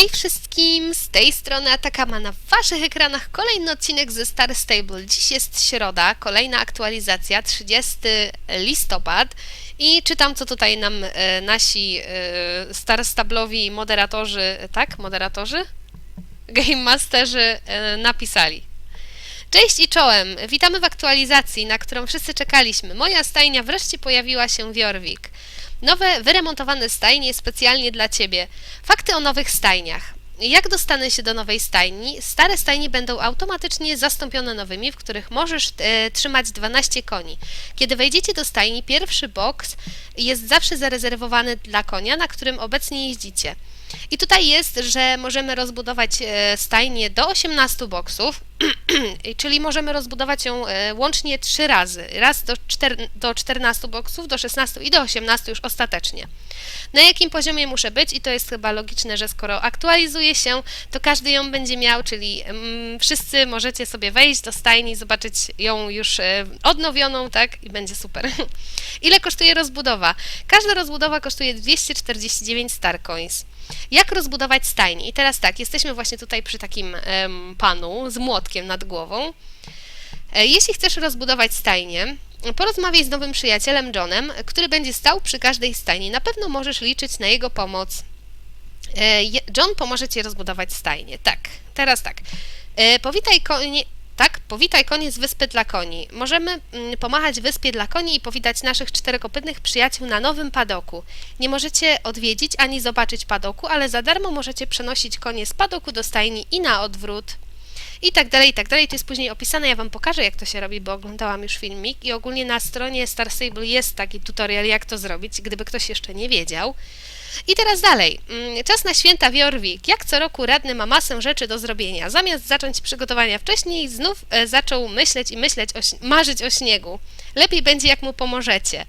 Hej wszystkim, z tej strony Atakama na waszych ekranach kolejny odcinek ze Star Stable. Dziś jest środa, kolejna aktualizacja, 30 listopad i czytam co tutaj nam e, nasi e, Star Stablowi moderatorzy, tak? Moderatorzy? Game Masterzy e, napisali. Cześć i czołem! Witamy w aktualizacji, na którą wszyscy czekaliśmy. Moja stajnia wreszcie pojawiła się w Jorvik. Nowe, wyremontowane stajnie specjalnie dla Ciebie. Fakty o nowych stajniach. Jak dostanę się do nowej stajni? Stare stajnie będą automatycznie zastąpione nowymi, w których możesz e, trzymać 12 koni. Kiedy wejdziecie do stajni, pierwszy boks jest zawsze zarezerwowany dla konia, na którym obecnie jeździcie. I tutaj jest, że możemy rozbudować e, stajnię do 18 boksów, czyli możemy rozbudować ją e, łącznie 3 razy. Raz do, 4, do 14 boksów, do 16 i do 18 już ostatecznie. Na jakim poziomie muszę być? I to jest chyba logiczne, że skoro aktualizuje się, to każdy ją będzie miał, czyli mm, wszyscy możecie sobie wejść do stajni, zobaczyć ją już e, odnowioną, tak? I będzie super. Ile kosztuje rozbudowa? Każda rozbudowa kosztuje 249 Star Coins. Jak rozbudować stajnię? I teraz tak, jesteśmy właśnie tutaj przy takim panu z młotkiem nad głową. E, Jeśli chcesz rozbudować stajnię, porozmawiaj z nowym przyjacielem Johnem, który będzie stał przy każdej stajni. Na pewno możesz liczyć na jego pomoc. E, John pomoże ci rozbudować stajnię. Tak, teraz tak. E, Powitaj konie. Tak, powitaj konie z wyspy dla koni. Możemy mm, pomachać wyspie dla koni i powitać naszych czterokopytnych przyjaciół na nowym padoku. Nie możecie odwiedzić ani zobaczyć padoku, ale za darmo możecie przenosić konie z padoku do stajni i na odwrót. I tak dalej, i tak dalej. To jest później opisane. Ja Wam pokażę, jak to się robi, bo oglądałam już filmik i ogólnie na stronie Star Stable jest taki tutorial, jak to zrobić, gdyby ktoś jeszcze nie wiedział. I teraz dalej. Mm, Czas na święta w Jorvik. Jak co roku radny ma masę rzeczy do zrobienia. Zamiast zacząć przygotowania wcześniej, znów e, zaczął myśleć i myśleć, o, marzyć o śniegu. Lepiej będzie, jak mu pomożecie.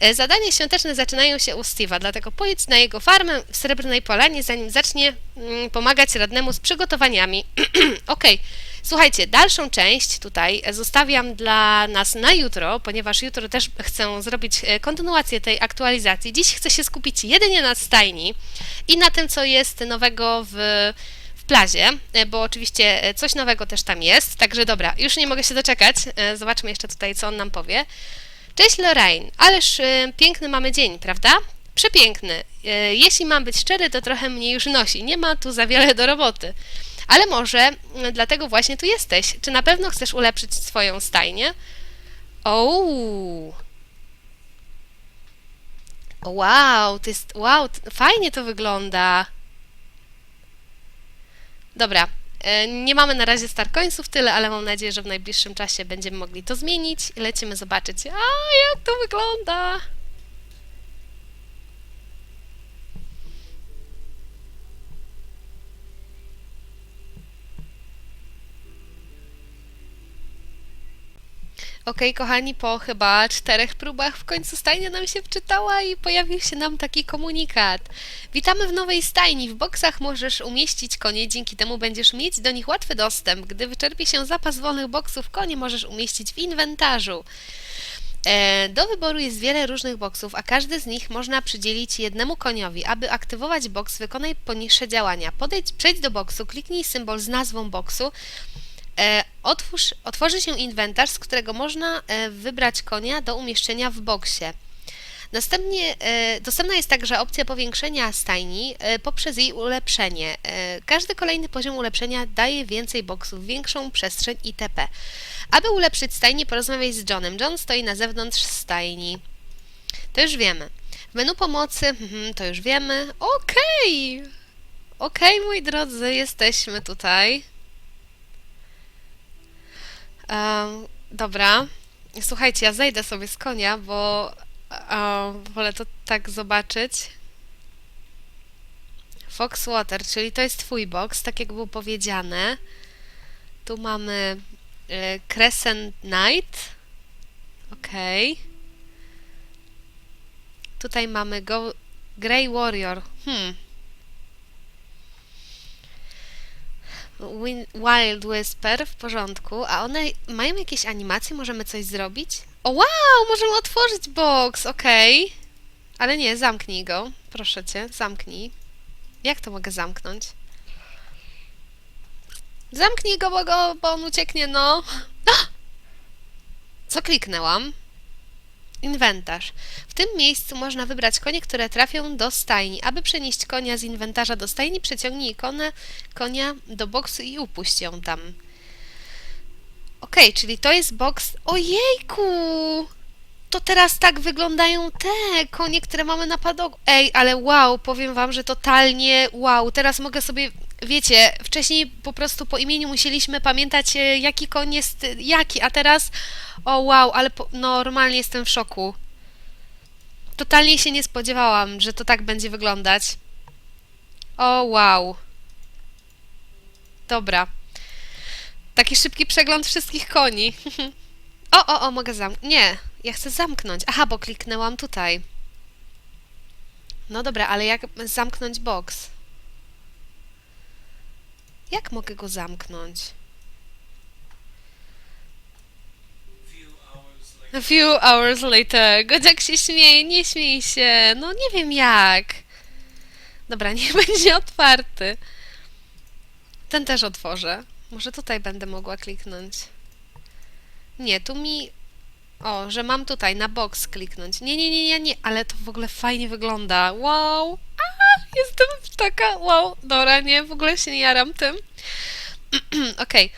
E, Zadania świąteczne zaczynają się u Steve'a, dlatego pojedź na jego farmę w Srebrnej Polanie, zanim zacznie mm, pomagać radnemu z przygotowaniami. Okej, słuchajcie, dalszą część tutaj zostawiam dla nas na jutro, ponieważ jutro też chcę zrobić e, kontynuację tej aktualizacji. Dziś chcę się skupić jedynie na stajni i na tym, co jest nowego w plazie, e, bo oczywiście coś nowego też tam jest. Także dobra, już nie mogę się doczekać. Zobaczmy jeszcze tutaj, co on nam powie. Cześć Lorraine, ależ e, piękny mamy dzień, prawda? Przepiękny. E, Jeśli mam być szczery, to trochę mnie już nosi. Nie ma tu za wiele do roboty. Ale może mm, dlatego właśnie tu jesteś. Czy na pewno chcesz ulepszyć swoją stajnię? Ouu. Wow, to jest. Wow, fajnie to wygląda. Dobra. E, Nie mamy na razie Starcoinsów tyle, ale mam nadzieję, że w najbliższym czasie będziemy mogli to zmienić i lecimy zobaczyć, a jak to wygląda. Okej, kochani, po chyba czterech próbach w końcu stajnia nam się wczytała i pojawił się nam taki komunikat. Witamy w nowej stajni. W boksach możesz umieścić konie, dzięki temu będziesz mieć do nich łatwy dostęp. Gdy wyczerpie się zapas wolnych boksów, konie możesz umieścić w inwentarzu. E, Do wyboru jest wiele różnych boksów, a każdy z nich można przydzielić jednemu koniowi. Aby aktywować boks, wykonaj poniższe działania. Podejdź, przejdź do boksu, kliknij symbol z nazwą boksu, Otwórz, otworzy się inwentarz, z którego można e, wybrać konia do umieszczenia w boksie. Następnie e, dostępna jest także opcja powiększenia stajni e, poprzez jej ulepszenie. E, Każdy kolejny poziom ulepszenia daje więcej boksów, większą przestrzeń itp. Aby ulepszyć stajnię, porozmawiaj z Johnem. John stoi na zewnątrz stajni. To już wiemy. W menu pomocy, mhm, to już wiemy. Okej! Okej, moi drodzy, jesteśmy tutaj. Em, dobra. Słuchajcie, ja zejdę sobie z konia, bo em, wolę to tak zobaczyć. Foxwater, czyli to jest twój box, tak jak było powiedziane. Tu mamy e, Crescent Knight. Okej. Tutaj mamy Go Grey Warrior. Hmm. Wild Whisper w porządku, a one mają jakieś animacje? Możemy coś zrobić? O wow, możemy otworzyć box, okej. Ale nie, zamknij go. Proszę cię, zamknij. Jak to mogę zamknąć? Zamknij go, bo, go, bo on ucieknie, no. Co kliknęłam? Inwentarz. W tym miejscu można wybrać konie, które trafią do stajni. Aby przenieść konia z inwentarza do stajni, przeciągnij ikonę konia do boksu i upuść ją tam. Okej, czyli to jest boks... Ojejku! To teraz tak wyglądają te konie, które mamy na padoku. Ej, ale wow, powiem wam, że totalnie wow. Teraz mogę sobie, wiecie, wcześniej po prostu po imieniu musieliśmy pamiętać, e, jaki koń jest e, jaki, a teraz, o wow, ale po, normalnie jestem w szoku. Totalnie się nie spodziewałam, że to tak będzie wyglądać. O wow. Dobra. Taki szybki przegląd wszystkich koni. O, o, o, mogę zamknąć. Nie, ja chcę zamknąć. Aha, bo kliknęłam tutaj. No dobra, ale jak zamknąć box? Jak mogę go zamknąć? A few hours later. Godziak się śmieje, nie śmiej się. No nie wiem jak. Dobra, niech będzie otwarty. Ten też otworzę. Może tutaj będę mogła kliknąć. Nie, tu mi... O, że mam tutaj na box kliknąć. Nie, nie, nie, nie, nie, ale to w ogóle fajnie wygląda. Wow! Jestem taka, wow. Dobra, nie, w ogóle się nie jaram tym. Okej.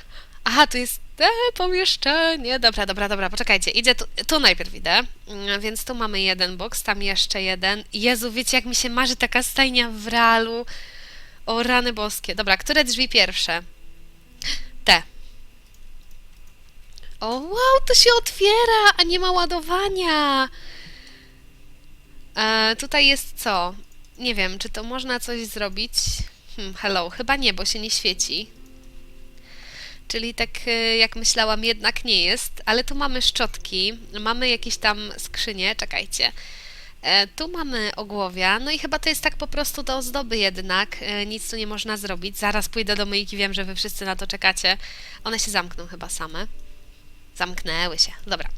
Aha, tu jest te pomieszczenie. Dobra, dobra, dobra, poczekajcie. Idzie tu, tu najpierw idę. Mm, Więc tu mamy jeden box, tam jeszcze jeden. Jezu, wiecie, jak mi się marzy taka stajnia w realu. O, rany boskie. Dobra, które drzwi pierwsze? Te. O, wow, to się otwiera, a nie ma ładowania. E, tutaj jest co? Nie wiem, czy to można coś zrobić? Hmm, hello, chyba nie, bo się nie świeci. Czyli tak e, jak myślałam, jednak nie jest, ale tu mamy szczotki, mamy jakieś tam skrzynie, czekajcie. E, tu mamy ogłowia, no i chyba to jest tak po prostu do ozdoby jednak, e, nic tu nie można zrobić. Zaraz pójdę do myjki, wiem, że wy wszyscy na to czekacie. One się zamkną chyba same. Zamknęły się. Dobra.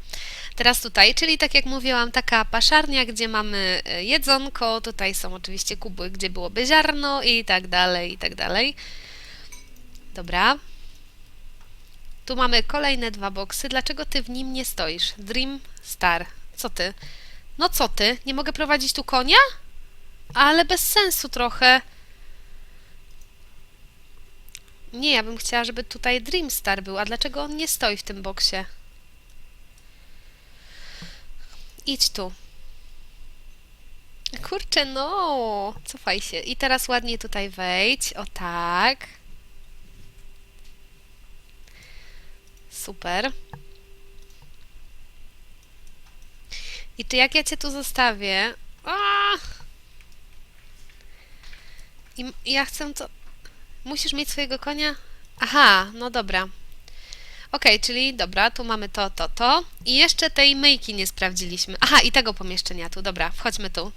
Teraz tutaj, czyli tak jak mówiłam, taka paszarnia, gdzie mamy e, jedzonko, tutaj są oczywiście kuby, gdzie byłoby ziarno i tak dalej, i tak dalej. Dobra. Tu mamy kolejne dwa boksy. Dlaczego ty w nim nie stoisz? Dream Star. Co ty? No co ty? Nie mogę prowadzić tu konia? Ale bez sensu trochę. Nie, ja bym chciała, żeby tutaj Dreamstar był. A dlaczego on nie stoi w tym boksie? Idź tu. Kurczę, no. Cofaj się. I teraz ładnie tutaj wejdź. O tak. Super. I czy jak ja cię tu zostawię... A! I ja chcę to... Musisz mieć swojego konia? Aha, no dobra. Okej, czyli dobra, tu mamy to, to, to. I jeszcze tej myjki nie sprawdziliśmy. Aha, i tego pomieszczenia tu, dobra, wchodźmy tu.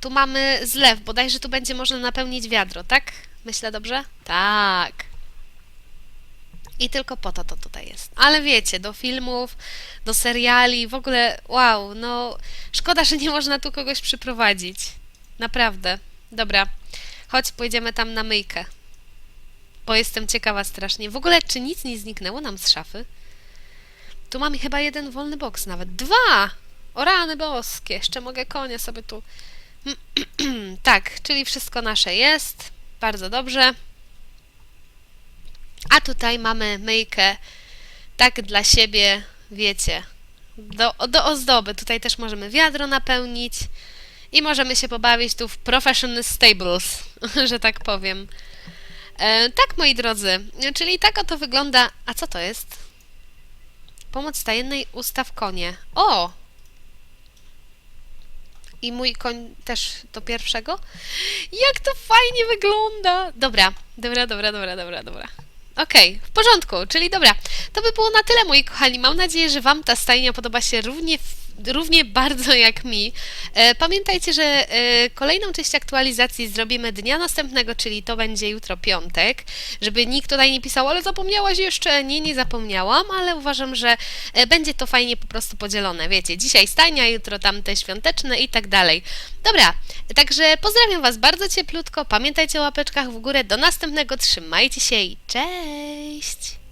Tu mamy zlew, bodajże tu będzie można napełnić wiadro, tak? Myślę dobrze? Tak. I tylko po to to tutaj jest. Ale wiecie, do filmów, do seriali, w ogóle wow, no szkoda, że nie można tu kogoś przyprowadzić. Naprawdę. Dobra, chodź, pojedziemy tam na myjkę. Bo jestem ciekawa strasznie. W ogóle, czy nic nie zniknęło nam z szafy? Tu mamy chyba jeden wolny boks nawet. Dwa! O rany boskie, jeszcze mogę konia sobie tu... tak, czyli wszystko nasze jest. Bardzo dobrze. A tutaj mamy myjkę tak dla siebie, wiecie, do, do ozdoby. Tutaj też możemy wiadro napełnić i możemy się pobawić tu w Professional Stables, że tak powiem. E, tak, moi drodzy, czyli tak oto wygląda... A co to jest? Pomoc tajemnej ustaw konie. O! I mój koń też do pierwszego? Jak to fajnie wygląda! Dobra, dobra, dobra, dobra, dobra, dobra. Okej, w porządku, czyli dobra. To by było na tyle, moi kochani. Mam nadzieję, że Wam ta stajnia podoba się równie, równie bardzo jak mi. E, Pamiętajcie, że e, kolejną część aktualizacji zrobimy dnia następnego, czyli to będzie jutro piątek, żeby nikt tutaj nie pisał, ale zapomniałaś jeszcze. Nie, nie zapomniałam, ale uważam, że e, będzie to fajnie po prostu podzielone. Wiecie, dzisiaj stajnia, jutro tamte świąteczne i tak dalej. Dobra, także pozdrawiam Was bardzo cieplutko. Pamiętajcie o łapeczkach w górę. Do następnego. Trzymajcie się i cześć!